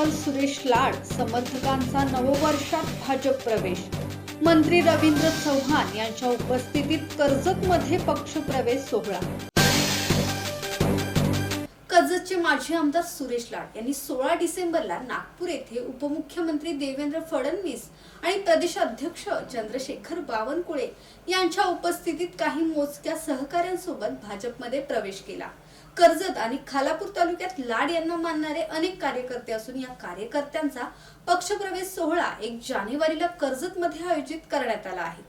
आमदार सुरेश लाड समर्थकांचा नववर्षात भाजप प्रवेश. मंत्री रवींद्र चव्हाण यांच्या उपस्थितीत कर्जतमध्ये पक्षप्रवेश सोहळा. कर्जतचे माजी आमदार सुरेश लाड यांनी सोळा डिसेंबरला नागपूर येथे उपमुख्यमंत्री देवेंद्र फडणवीस आणि प्रदेशाध्यक्ष चंद्रशेखर बावनकुळे यांच्या उपस्थितीत काही मोजक्या सहकाऱ्यांसोबत भाजपमध्ये प्रवेश केला. कर्जत आणि खालापूर तालुक्यात लाड यांना मानणारे अनेक कार्यकर्ते असून या कार्यकर्त्यांचा पक्षप्रवेश सोहळा एक जानेवारीला कर्जतमध्ये आयोजित करण्यात आला आहे.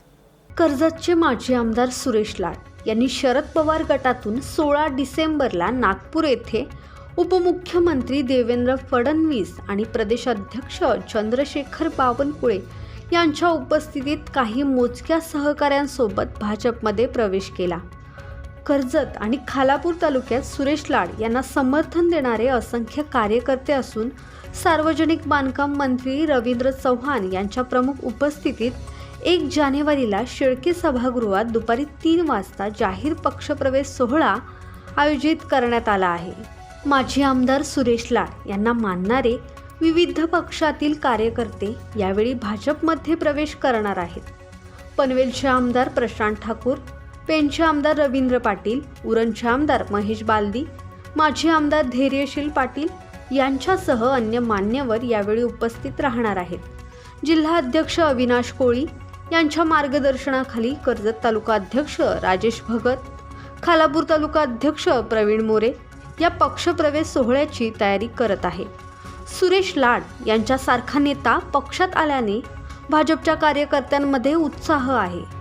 कर्जतचे माजी आमदार सुरेश लाड यांनी शरद पवार गटातून सोळा डिसेंबरला नागपूर येथे उपमुख्यमंत्री देवेंद्र फडणवीस आणि प्रदेशाध्यक्ष चंद्रशेखर बावनकुळे यांच्या उपस्थितीत काही मोजक्या सहकाऱ्यांसोबत भाजपमध्ये प्रवेश केला. कर्जत आणि खालापूर तालुक्यात सुरेश लाड यांना समर्थन देणारे असंख्य कार्यकर्ते असून सार्वजनिक बांधकाम मंत्री रवींद्र चव्हाण यांच्या प्रमुख उपस्थितीत एक जानेवारीला शेळके सभागृहात दुपारी तीन वाजता जाहीर पक्षप्रवेश सोहळा आयोजित करण्यात आला आहे. माजी आमदार सुरेश लाड यांना मानणारे विविध पक्षातील कार्यकर्ते यावेळी भाजपमध्ये प्रवेश करणार आहेत. पनवेलचे आमदार प्रशांत ठाकूर पेणचे आमदार रवींद्र पाटील उरणचे आमदार महेश बालदी माजी आमदार धैर्यशील पाटील यांच्यासह अन्य मान्यवर यावेळी उपस्थित राहणार आहेत. जिल्हा अध्यक्ष अविनाश कोळी यांच्या मार्गदर्शनाखाली कर्जत तालुका अध्यक्ष राजेश भगत खालापूर तालुका अध्यक्ष प्रवीण मोरे या पक्षप्रवेश सोहळ्याची तयारी करत आहे. सुरेश लाड यांच्यासारखा नेता पक्षात आल्याने भाजपच्या कार्यकर्त्यांमध्ये उत्साह आहे.